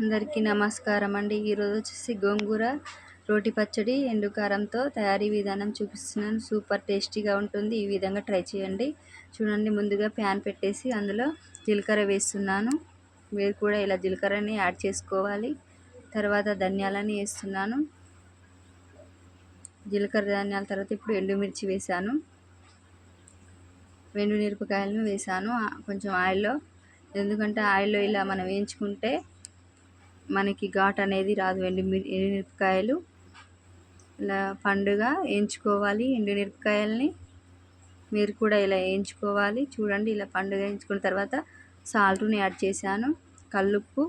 అందరికీ నమస్కారం అండి ఈరోజు వచ్చేసి గోంగూర రోటి పచ్చడి ఎండుకారంతో తయారీ విధానం చూపిస్తున్నాను. సూపర్ టేస్టీగా ఉంటుంది. ఈ విధంగా ట్రై చేయండి. చూడండి ముందుగా ప్యాన్ పెట్టేసి అందులో జీలకర్ర వేస్తున్నాను. మీరు కూడా ఇలా జీలకర్రని యాడ్ చేసుకోవాలి. తర్వాత ధనియాలని వేస్తున్నాను. జీలకర్ర ధనియాల తర్వాత ఇప్పుడు ఎండుమిర్చి వేసాను వెండు మిరపకాయలను వేసాను కొంచెం ఆయిల్లో ఎందుకంటే ఆయిల్లో ఇలా మనం వేయించుకుంటే మనకి ఘాట్ అనేది రాదు. ఎండు ఎండుమిరపకాయలు ఇలా పండుగ వేయించుకోవాలి ఎండుమిరపకాయలని మీరు కూడా ఇలా వేయించుకోవాలి చూడండి ఇలా పండుగ వేయించుకున్న తర్వాత సాల్ట్ని యాడ్ చేశాను. కల్లుప్పు.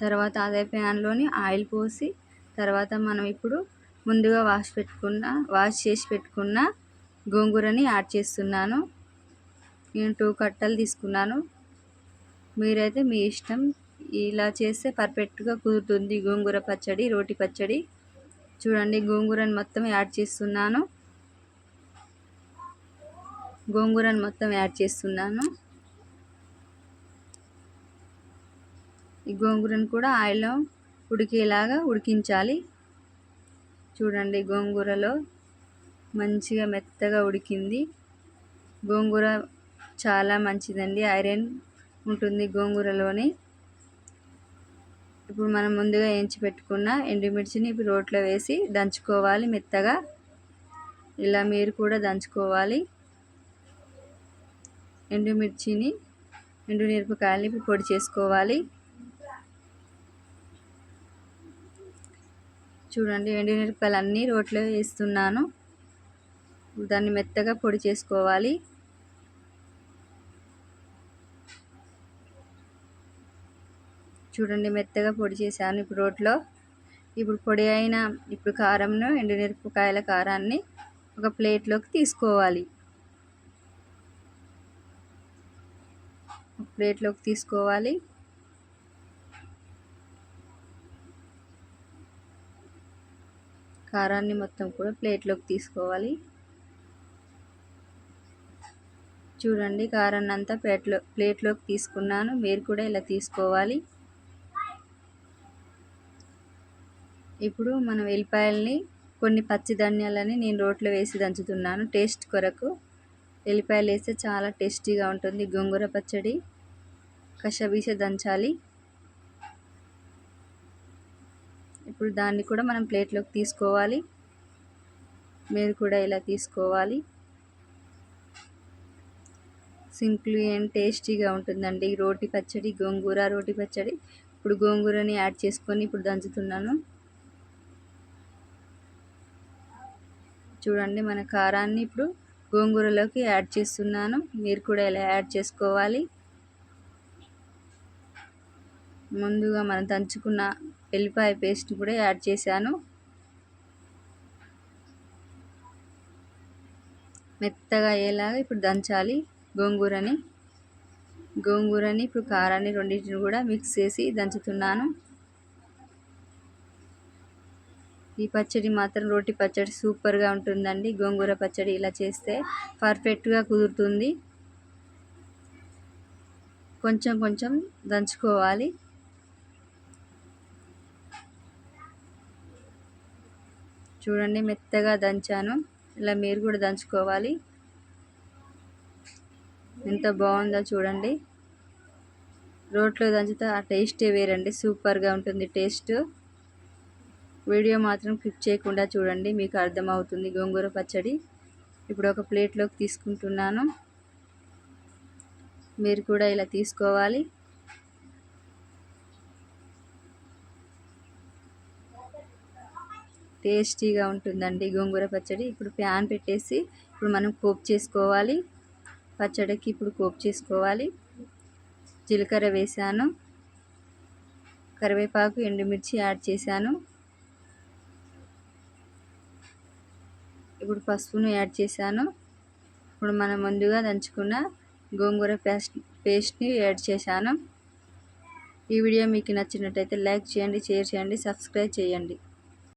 తర్వాత అదే ప్యాన్లోని ఆయిల్ పోసి తర్వాత మనం ఇప్పుడు ముందుగా వాష్ పెట్టుకున్న వాష్ చేసి పెట్టుకున్న గోంగూరని యాడ్ చేస్తున్నాను. నేను టూ కట్టలు తీసుకున్నాను. మీరైతే మీ ఇష్టం. ఇలా చేస్తే పర్ఫెక్ట్గా కుదురుతుంది. గోంగూర పచ్చడి రోటి పచ్చడి. చూడండి గోంగూరను మొత్తం యాడ్ చేస్తున్నాను. గోంగూరను మొత్తం యాడ్ చేస్తున్నాను. ఈ గోంగూరను కూడా ఆయిల్లో ఉడికేలాగా ఉడికించాలి. చూడండి గోంగూరలో మంచిగా మెత్తగా ఉడికింది. గోంగూర చాలా మంచిదండి. ఐరన్ ఉంటుంది గోంగూరలోని. ఇప్పుడు మనం ముందుగా వేయించి పెట్టుకున్న ఎండుమిర్చిని ఇప్పుడు రోట్లో వేసి దంచుకోవాలి మెత్తగా. ఇలా మీరు కూడా దంచుకోవాలి. ఎండుమిర్చిని ఎండు మిరపకాయలని ఇప్పుడు పొడి చేసుకోవాలి. చూడండి ఎండు మిరపకాయలు అన్నీ రోట్లో వేస్తున్నాను. దాన్ని మెత్తగా పొడి చేసుకోవాలి. చూడండి మెత్తగా పొడి చేశాను ఇప్పుడు రోట్లో. ఇప్పుడు పొడి అయిన ఇప్పుడు కారంను ఎండుమిరపకాయల కారాన్ని ఒక ప్లేట్లోకి తీసుకోవాలి. ప్లేట్లోకి తీసుకోవాలి. కారాన్ని మొత్తం కూడా ప్లేట్లోకి తీసుకోవాలి. చూడండి కారాన్ని అంతా ప్లేట్లో ప్లేట్లోకి తీసుకున్నాను. మీరు కూడా ఇలా తీసుకోవాలి. ఇప్పుడు మనం వెల్లిపాయల్ని కొన్ని పచ్చి ధనియాలని నేను రోట్లో వేసి దంచుతున్నాను. టేస్ట్ కొరకు వెల్లిపాయలు వేస్తే చాలా టేస్టీగా ఉంటుంది. గోంగూర పచ్చడి కషబీస దంచాలి. ఇప్పుడు దాన్ని కూడా మనం ప్లేట్లోకి తీసుకోవాలి. మీరు కూడా ఇలా తీసుకోవాలి. సింపుల్ అండ్ టేస్టీగా ఉంటుందండి. రోటి పచ్చడి గోంగూర రోటి పచ్చడి. ఇప్పుడు గోంగూరని యాడ్ చేసుకొని ఇప్పుడు దంచుతున్నాను. చూడండి మన కారాన్ని ఇప్పుడు గోంగూరలోకి యాడ్ చేస్తున్నాను. మీరు కూడా ఇలా యాడ్ చేసుకోవాలి. ముందుగా మనం దంచుకున్న వెల్లిపాయ పేస్ట్ కూడా యాడ్ చేశాను. మెత్తగా అయ్యేలాగా ఇప్పుడు దంచాలి గోంగూరని. గోంగూరని ఇప్పుడు కారాన్ని రెండింటిని కూడా మిక్స్ చేసి దంచుతున్నాను. ఈ పచ్చడి మాత్రం రోటి పచ్చడి సూపర్గా ఉంటుందండి. గోంగూర పచ్చడి ఇలా చేస్తే పర్ఫెక్ట్గా కుదురుతుంది. కొంచెం కొంచెం దంచుకోవాలి. చూడండి మెత్తగా దంచాను. ఇలా మీరు కూడా దంచుకోవాలి. ఎంత బాగుందో చూడండి. రోట్లో దంచితే ఆ టేస్టే వేరండి. సూపర్గా ఉంటుంది టేస్ట్. వీడియో మాత్రం క్లిక్ చేయకుండా చూడండి మీకు అర్థమవుతుంది. గోంగూర పచ్చడి ఇప్పుడు ఒక ప్లేట్లోకి తీసుకుంటున్నాను. మీరు కూడా ఇలా తీసుకోవాలి. టేస్టీగా ఉంటుందండి గోంగూర పచ్చడి. ఇప్పుడు ప్యాన్ పెట్టేసి ఇప్పుడు మనం కోప్ చేసుకోవాలి. పచ్చడికి ఇప్పుడు కోప్ చేసుకోవాలి. జీలకర్ర వేసాను. కరివేపాకు ఎండుమిర్చి యాడ్ చేశాను. ఇప్పుడు పసుపును యాడ్ చేశాను. ఇప్పుడు మనం ముందుగా దంచుకున్న గోంగూర పేస్ట్ పేస్ట్ని యాడ్ చేశాను. ఈ వీడియో మీకు నచ్చినట్టయితే లైక్ చేయండి షేర్ చేయండి సబ్స్క్రైబ్ చేయండి.